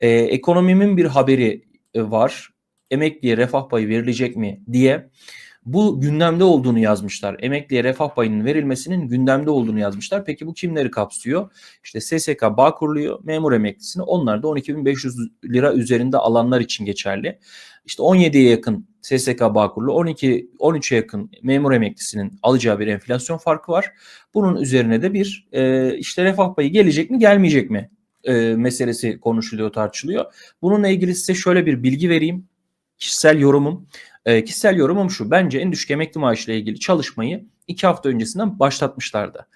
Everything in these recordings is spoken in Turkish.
E, ekonomimin bir haberi e, var. Emekliye refah payı verilecek mi diye bu gündemde olduğunu yazmışlar. Emekliye refah payının verilmesinin gündemde olduğunu yazmışlar. Peki bu kimleri kapsıyor? İşte SSK bağ kuruluyor, memur emeklisini onlar da 12.500 lira üzerinde alanlar için geçerli. İşte 17'ye yakın SSK bağ kurulu, 12 13'e yakın memur emeklisinin alacağı bir enflasyon farkı var. Bunun üzerine de bir e, işte refah payı gelecek mi, gelmeyecek mi e, meselesi konuşuluyor, tartışılıyor. Bununla ilgili size şöyle bir bilgi vereyim. Kişisel yorumum. E, kişisel yorumum şu. Bence en düşük emekli maaşı ile ilgili çalışmayı iki hafta öncesinden başlatmışlardı.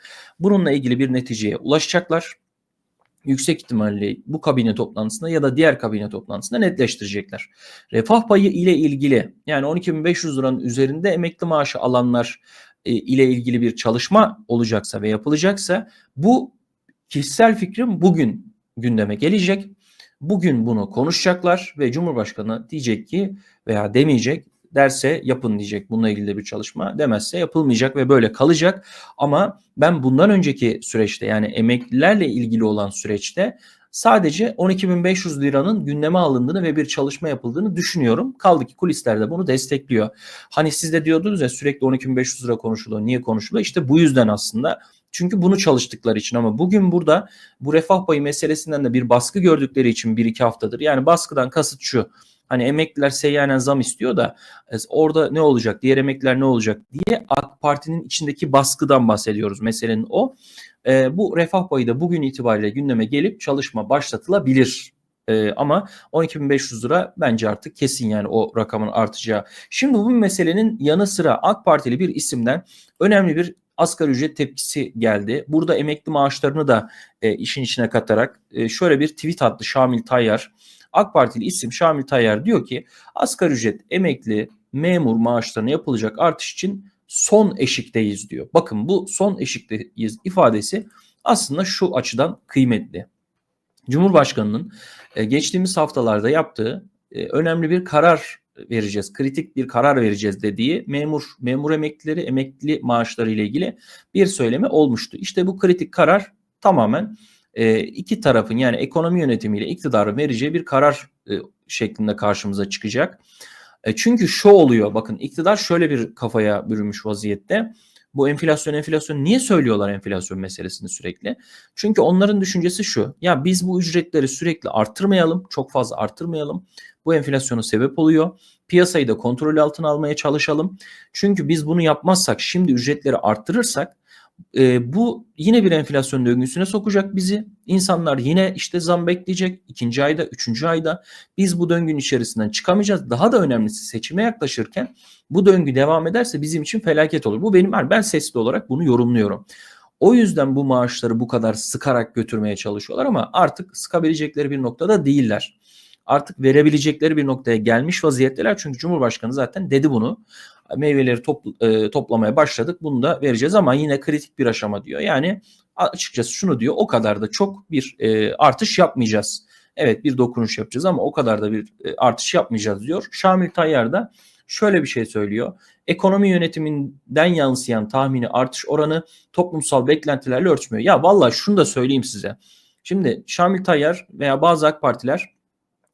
Bununla ilgili bir neticeye ulaşacaklar. Yüksek ihtimalle bu kabine toplantısında ya da diğer kabine toplantısında netleştirecekler. Refah payı ile ilgili yani 12.500 liranın üzerinde emekli maaşı alanlar e, ile ilgili bir çalışma olacaksa ve yapılacaksa bu kişisel fikrim bugün gündeme gelecek. Bugün bunu konuşacaklar ve Cumhurbaşkanı diyecek ki veya demeyecek derse yapın diyecek bununla ilgili bir çalışma demezse yapılmayacak ve böyle kalacak ama ben bundan önceki süreçte yani emeklilerle ilgili olan süreçte sadece 12.500 liranın gündeme alındığını ve bir çalışma yapıldığını düşünüyorum. Kaldı ki kulisler de bunu destekliyor. Hani siz de diyordunuz ya sürekli 12.500 lira konuşuluyor. Niye konuşuluyor? İşte bu yüzden aslında çünkü bunu çalıştıkları için ama bugün burada bu refah payı meselesinden de bir baskı gördükleri için bir iki haftadır. Yani baskıdan kasıt şu. Hani emekliler seyyanen zam istiyor da e, orada ne olacak, diğer emekliler ne olacak diye AK Parti'nin içindeki baskıdan bahsediyoruz. Meselenin o. E, bu refah payı da bugün itibariyle gündeme gelip çalışma başlatılabilir. E, ama 12.500 lira bence artık kesin yani o rakamın artacağı. Şimdi bu meselenin yanı sıra AK Partili bir isimden önemli bir asgari ücret tepkisi geldi. Burada emekli maaşlarını da e, işin içine katarak e, şöyle bir tweet attı Şamil Tayyar. AK Partili isim Şamil Tayyar diyor ki asgari ücret emekli memur maaşlarına yapılacak artış için son eşikteyiz diyor. Bakın bu son eşikteyiz ifadesi aslında şu açıdan kıymetli. Cumhurbaşkanının e, geçtiğimiz haftalarda yaptığı e, önemli bir karar vereceğiz, kritik bir karar vereceğiz dediği memur memur emeklileri emekli maaşları ile ilgili bir söylemi olmuştu. İşte bu kritik karar tamamen e, iki tarafın yani ekonomi yönetimiyle iktidarın vereceği bir karar e, şeklinde karşımıza çıkacak. E, çünkü şu oluyor bakın iktidar şöyle bir kafaya bürünmüş vaziyette. Bu enflasyon enflasyon niye söylüyorlar enflasyon meselesini sürekli? Çünkü onların düşüncesi şu. Ya biz bu ücretleri sürekli arttırmayalım, çok fazla arttırmayalım. Bu enflasyona sebep oluyor. Piyasayı da kontrol altına almaya çalışalım. Çünkü biz bunu yapmazsak, şimdi ücretleri arttırırsak e, bu yine bir enflasyon döngüsüne sokacak bizi. İnsanlar yine işte zam bekleyecek ikinci ayda, üçüncü ayda. Biz bu döngünün içerisinden çıkamayacağız. Daha da önemlisi seçime yaklaşırken bu döngü devam ederse bizim için felaket olur. Bu benim ben sesli olarak bunu yorumluyorum. O yüzden bu maaşları bu kadar sıkarak götürmeye çalışıyorlar ama artık sıkabilecekleri bir noktada değiller. Artık verebilecekleri bir noktaya gelmiş vaziyetteler. Çünkü Cumhurbaşkanı zaten dedi bunu meyveleri top, e, toplamaya başladık. Bunu da vereceğiz ama yine kritik bir aşama diyor. Yani açıkçası şunu diyor o kadar da çok bir e, artış yapmayacağız. Evet bir dokunuş yapacağız ama o kadar da bir e, artış yapmayacağız diyor. Şamil Tayyar da şöyle bir şey söylüyor. Ekonomi yönetiminden yansıyan tahmini artış oranı toplumsal beklentilerle örtmüyor. Ya vallahi şunu da söyleyeyim size. Şimdi Şamil Tayyar veya bazı AK Partiler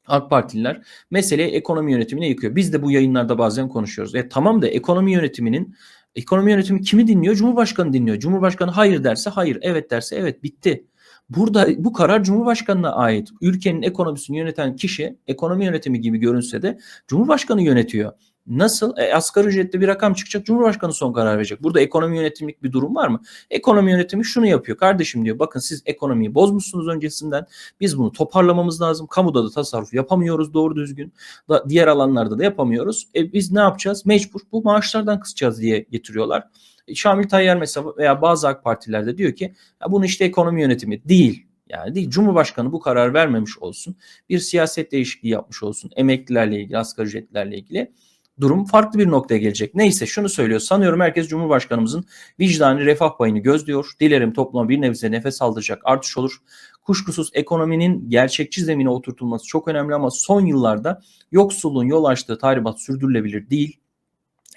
AK Partililer meseleyi ekonomi yönetimine yıkıyor. Biz de bu yayınlarda bazen konuşuyoruz. E tamam da ekonomi yönetiminin ekonomi yönetimi kimi dinliyor? Cumhurbaşkanı dinliyor. Cumhurbaşkanı hayır derse hayır, evet derse evet bitti. Burada bu karar Cumhurbaşkanı'na ait. Ülkenin ekonomisini yöneten kişi ekonomi yönetimi gibi görünse de Cumhurbaşkanı yönetiyor. Nasıl? E, asgari ücretli bir rakam çıkacak. Cumhurbaşkanı son karar verecek. Burada ekonomi yönetimlik bir durum var mı? Ekonomi yönetimi şunu yapıyor. Kardeşim diyor bakın siz ekonomiyi bozmuşsunuz öncesinden. Biz bunu toparlamamız lazım. Kamuda da tasarruf yapamıyoruz doğru düzgün. Da, diğer alanlarda da yapamıyoruz. E, biz ne yapacağız? Mecbur bu maaşlardan kısacağız diye getiriyorlar. E, Şamil Tayyar mesela veya bazı AK Partilerde diyor ki ya bunu işte ekonomi yönetimi değil. Yani değil Cumhurbaşkanı bu karar vermemiş olsun. Bir siyaset değişikliği yapmış olsun. Emeklilerle ilgili, asgari ücretlerle ilgili durum farklı bir noktaya gelecek. Neyse şunu söylüyor. Sanıyorum herkes Cumhurbaşkanımızın vicdani refah payını gözlüyor. Dilerim topluma bir nebze nefes aldıracak artış olur. Kuşkusuz ekonominin gerçekçi zemine oturtulması çok önemli ama son yıllarda yoksulluğun yol açtığı tahribat sürdürülebilir değil.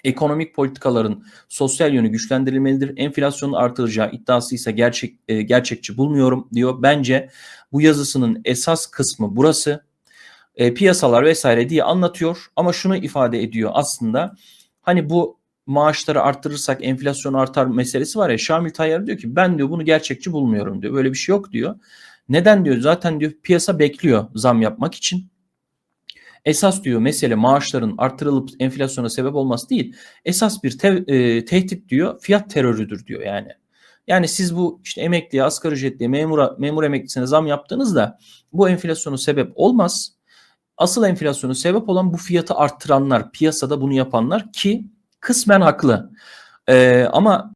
Ekonomik politikaların sosyal yönü güçlendirilmelidir. Enflasyonun artıracağı iddiası ise gerçek e, gerçekçi bulmuyorum diyor. Bence bu yazısının esas kısmı burası. E, piyasalar vesaire diye anlatıyor ama şunu ifade ediyor aslında. Hani bu maaşları arttırırsak enflasyon artar meselesi var ya Şamil Tayyar diyor ki ben diyor bunu gerçekçi bulmuyorum diyor. Böyle bir şey yok diyor. Neden diyor? Zaten diyor piyasa bekliyor zam yapmak için. Esas diyor mesele maaşların arttırılıp enflasyona sebep olması değil. Esas bir te- e, tehdit diyor fiyat terörüdür diyor yani. Yani siz bu işte emekliye, asgari ücretliye, memura, memur emeklisine zam yaptığınızda bu enflasyona sebep olmaz. Asıl enflasyonu sebep olan bu fiyatı arttıranlar, piyasada bunu yapanlar ki kısmen haklı. Ee, ama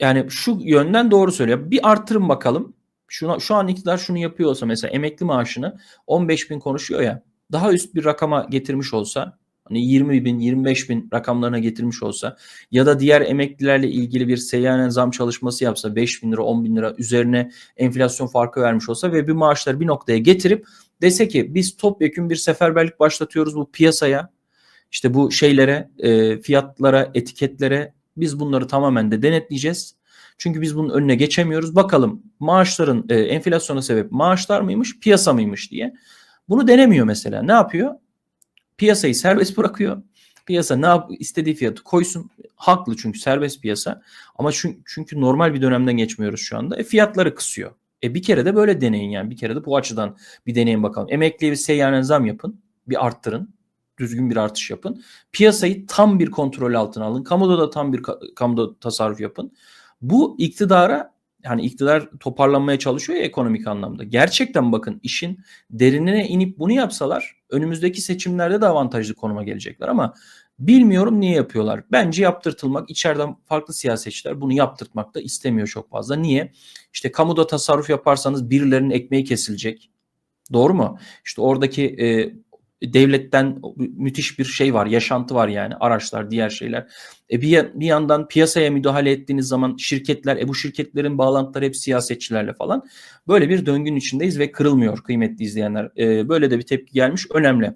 yani şu yönden doğru söylüyor. Bir arttırın bakalım. Şuna, şu an iktidar şunu yapıyor olsa mesela emekli maaşını 15 bin konuşuyor ya daha üst bir rakama getirmiş olsa hani 20 bin 25 bin rakamlarına getirmiş olsa ya da diğer emeklilerle ilgili bir seyyanen zam çalışması yapsa 5 bin lira 10 bin lira üzerine enflasyon farkı vermiş olsa ve bir maaşları bir noktaya getirip dese ki biz topyekun bir seferberlik başlatıyoruz bu piyasaya işte bu şeylere e, fiyatlara etiketlere biz bunları tamamen de denetleyeceğiz. Çünkü biz bunun önüne geçemiyoruz. Bakalım maaşların e, enflasyona sebep maaşlar mıymış piyasa mıymış diye. Bunu denemiyor mesela. Ne yapıyor? Piyasayı serbest bırakıyor. Piyasa ne yap istediği fiyatı koysun. Haklı çünkü serbest piyasa. Ama çünkü, çünkü normal bir dönemden geçmiyoruz şu anda. E, fiyatları kısıyor. E bir kere de böyle deneyin yani. Bir kere de bu açıdan bir deneyin bakalım. Emekliye bir seyyanen zam yapın. Bir arttırın. Düzgün bir artış yapın. Piyasayı tam bir kontrol altına alın. Kamuda da tam bir kamuda tasarruf yapın. Bu iktidara yani iktidar toparlanmaya çalışıyor ya ekonomik anlamda. Gerçekten bakın işin derinine inip bunu yapsalar önümüzdeki seçimlerde de avantajlı konuma gelecekler ama bilmiyorum niye yapıyorlar. Bence yaptırtılmak içeriden farklı siyasetçiler bunu yaptırtmak da istemiyor çok fazla. Niye? İşte kamuda tasarruf yaparsanız birilerinin ekmeği kesilecek. Doğru mu? İşte oradaki e, devletten müthiş bir şey var, yaşantı var yani araçlar, diğer şeyler. E bir, bir yandan piyasaya müdahale ettiğiniz zaman şirketler, e bu şirketlerin bağlantıları hep siyasetçilerle falan. Böyle bir döngünün içindeyiz ve kırılmıyor kıymetli izleyenler. E, böyle de bir tepki gelmiş, önemli.